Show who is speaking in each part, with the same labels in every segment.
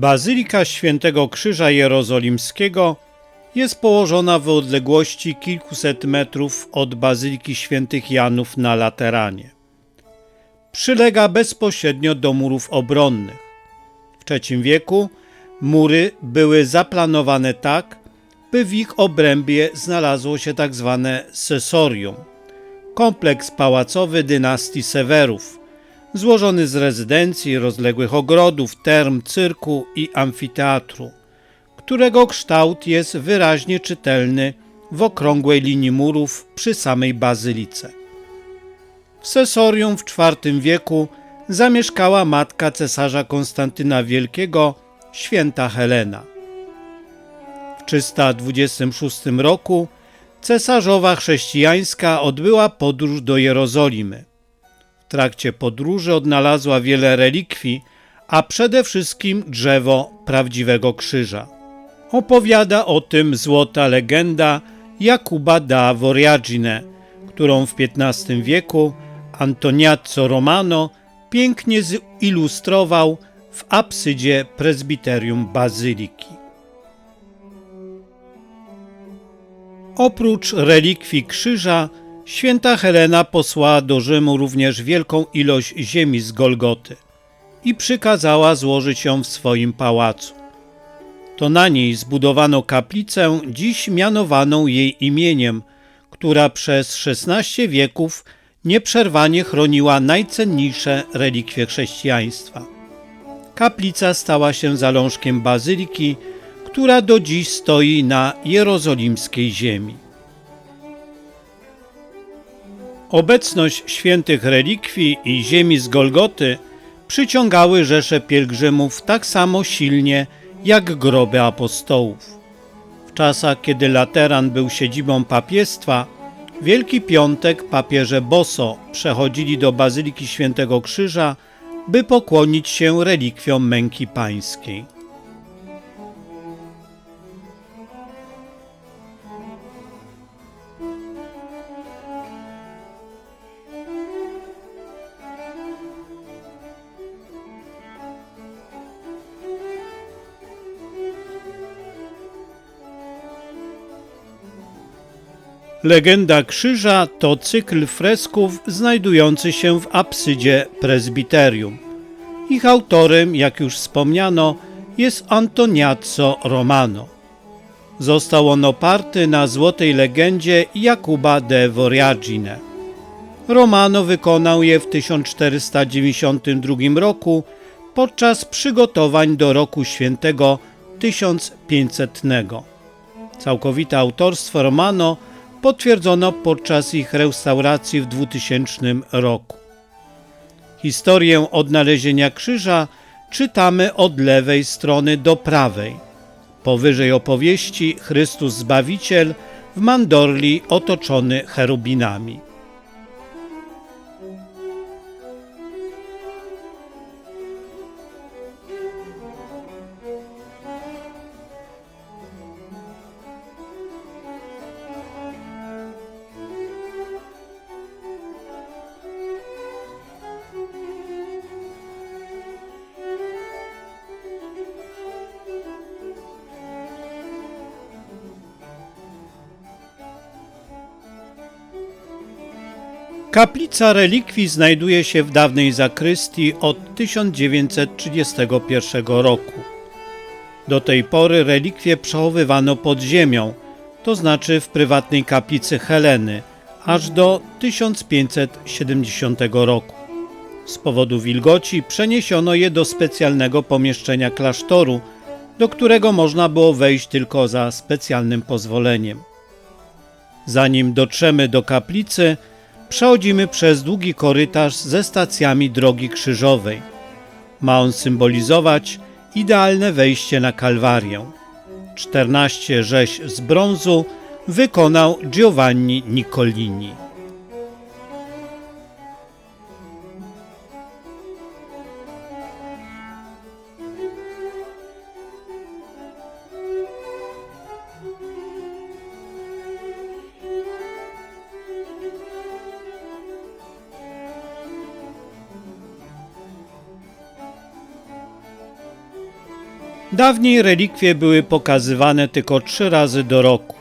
Speaker 1: Bazylika Świętego Krzyża Jerozolimskiego jest położona w odległości kilkuset metrów od Bazyliki Świętych Janów na Lateranie. Przylega bezpośrednio do murów obronnych. W III wieku mury były zaplanowane tak, by w ich obrębie znalazło się tak zwane sesorium, kompleks pałacowy dynastii Sewerów, złożony z rezydencji, rozległych ogrodów, term, cyrku i amfiteatru, którego kształt jest wyraźnie czytelny w okrągłej linii murów przy samej bazylice. W Sesorium w IV wieku zamieszkała matka cesarza Konstantyna Wielkiego, święta Helena. W 326 roku cesarzowa chrześcijańska odbyła podróż do Jerozolimy. Trakcie podróży odnalazła wiele relikwii, a przede wszystkim drzewo prawdziwego krzyża. Opowiada o tym złota legenda Jakuba da Voriagine, którą w XV wieku Antoniazzo Romano pięknie zilustrował w apsydzie prezbiterium bazyliki. Oprócz relikwii krzyża, święta Helena posłała do Rzymu również wielką ilość ziemi z Golgoty i przykazała złożyć ją w swoim pałacu. To na niej zbudowano kaplicę, dziś mianowaną jej imieniem, która przez XVI wieków nieprzerwanie chroniła najcenniejsze relikwie chrześcijaństwa. Kaplica stała się zalążkiem bazyliki, która do dziś stoi na jerozolimskiej ziemi. Obecność świętych relikwii i ziemi z Golgoty przyciągały rzesze pielgrzymów tak samo silnie jak groby apostołów. W czasach, kiedy Lateran był siedzibą papiestwa, Wielki Piątek papieże Boso przechodzili do Bazyliki Świętego Krzyża, by pokłonić się relikwiom męki pańskiej. Legenda krzyża to cykl fresków znajdujący się w apsydzie prezbiterium. Ich autorem, jak już wspomniano, jest Antoniazzo Romano. Został on oparty na złotej legendzie Jakuba de Voriagine. Romano wykonał je w 1492 roku podczas przygotowań do roku świętego 1500. Całkowite autorstwo Romano – potwierdzono podczas ich restauracji w 2000 roku. Historię odnalezienia krzyża czytamy od lewej strony do prawej. Powyżej opowieści Chrystus Zbawiciel w mandorli otoczony cherubinami. Kaplica relikwii znajduje się w dawnej zakrystii od 1931 roku. Do tej pory relikwie przechowywano pod ziemią, to znaczy w prywatnej kaplicy Heleny, aż do 1570 roku. Z powodu wilgoci przeniesiono je do specjalnego pomieszczenia klasztoru, do którego można było wejść tylko za specjalnym pozwoleniem. Zanim dotrzemy do kaplicy, przechodzimy przez długi korytarz ze stacjami drogi krzyżowej. Ma on symbolizować idealne wejście na Kalwarię. 14 rzeź z brązu wykonał Giovanni Niccolini. Dawniej relikwie były pokazywane tylko trzy razy do roku.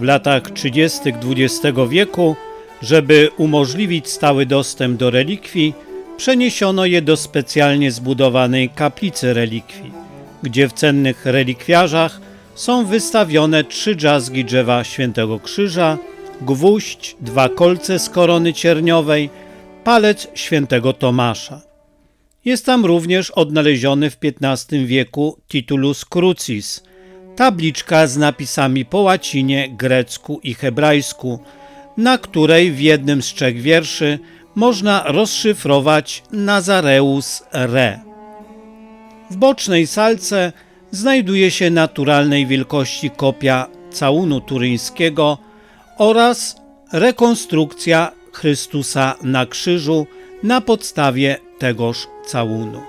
Speaker 1: W latach 30. XX wieku, żeby umożliwić stały dostęp do relikwii, przeniesiono je do specjalnie zbudowanej kaplicy relikwii, gdzie w cennych relikwiarzach są wystawione trzy drzazgi drzewa Świętego Krzyża, gwóźdź, dwa kolce z korony cierniowej, palec Świętego Tomasza. Jest tam również odnaleziony w XV wieku Titulus Crucis, tabliczka z napisami po łacinie, grecku i hebrajsku, na której w jednym z trzech wierszy można rozszyfrować Nazareus Re. W bocznej salce znajduje się naturalnej wielkości kopia całunu turyńskiego oraz rekonstrukcja Chrystusa na krzyżu na podstawie tegoż całunu.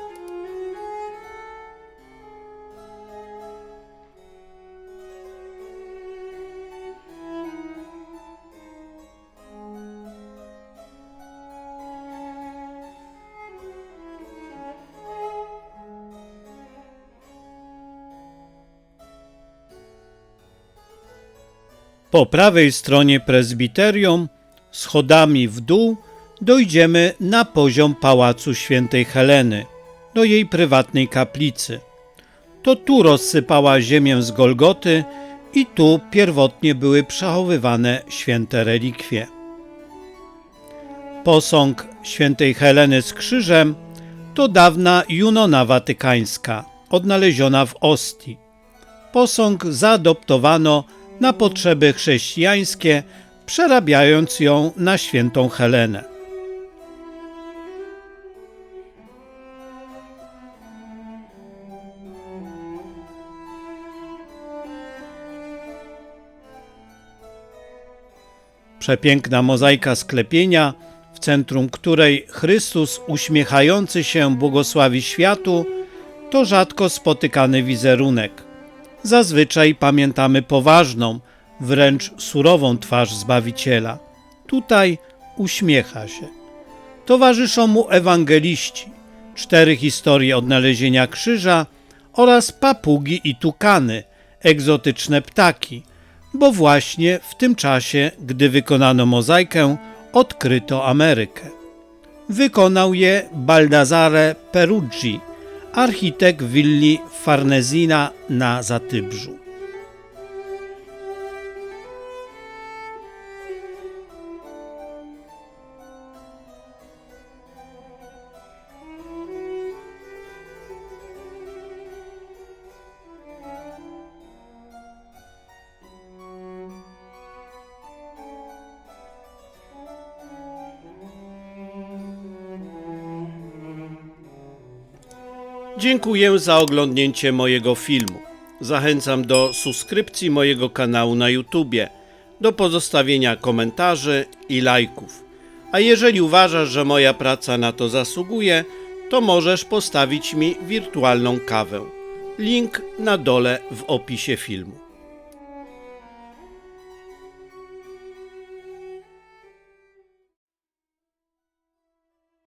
Speaker 1: Po prawej stronie prezbiterium, schodami w dół, dojdziemy na poziom pałacu świętej Heleny, do jej prywatnej kaplicy. To tu rozsypała ziemię z Golgoty i tu pierwotnie były przechowywane święte relikwie. Posąg świętej Heleny z krzyżem to dawna Junona Watykańska, odnaleziona w Ostii. Posąg zaadoptowano na potrzeby chrześcijańskie, przerabiając ją na świętą Helenę. Przepiękna mozaika sklepienia, w centrum której Chrystus uśmiechający się błogosławi światu, to rzadko spotykany wizerunek. Zazwyczaj pamiętamy poważną, wręcz surową twarz Zbawiciela. Tutaj uśmiecha się. Towarzyszą mu ewangeliści, cztery historie odnalezienia krzyża oraz papugi i tukany, egzotyczne ptaki, bo właśnie w tym czasie, gdy wykonano mozaikę, odkryto Amerykę. Wykonał je Baldazare Peruggi, architekt willi Farnesina na Zatybrzu. Dziękuję za oglądnięcie mojego filmu. Zachęcam do subskrypcji mojego kanału na YouTubie, do pozostawienia komentarzy i lajków. A jeżeli uważasz, że moja praca na to zasługuje, to możesz postawić mi wirtualną kawę. Link na dole w opisie filmu.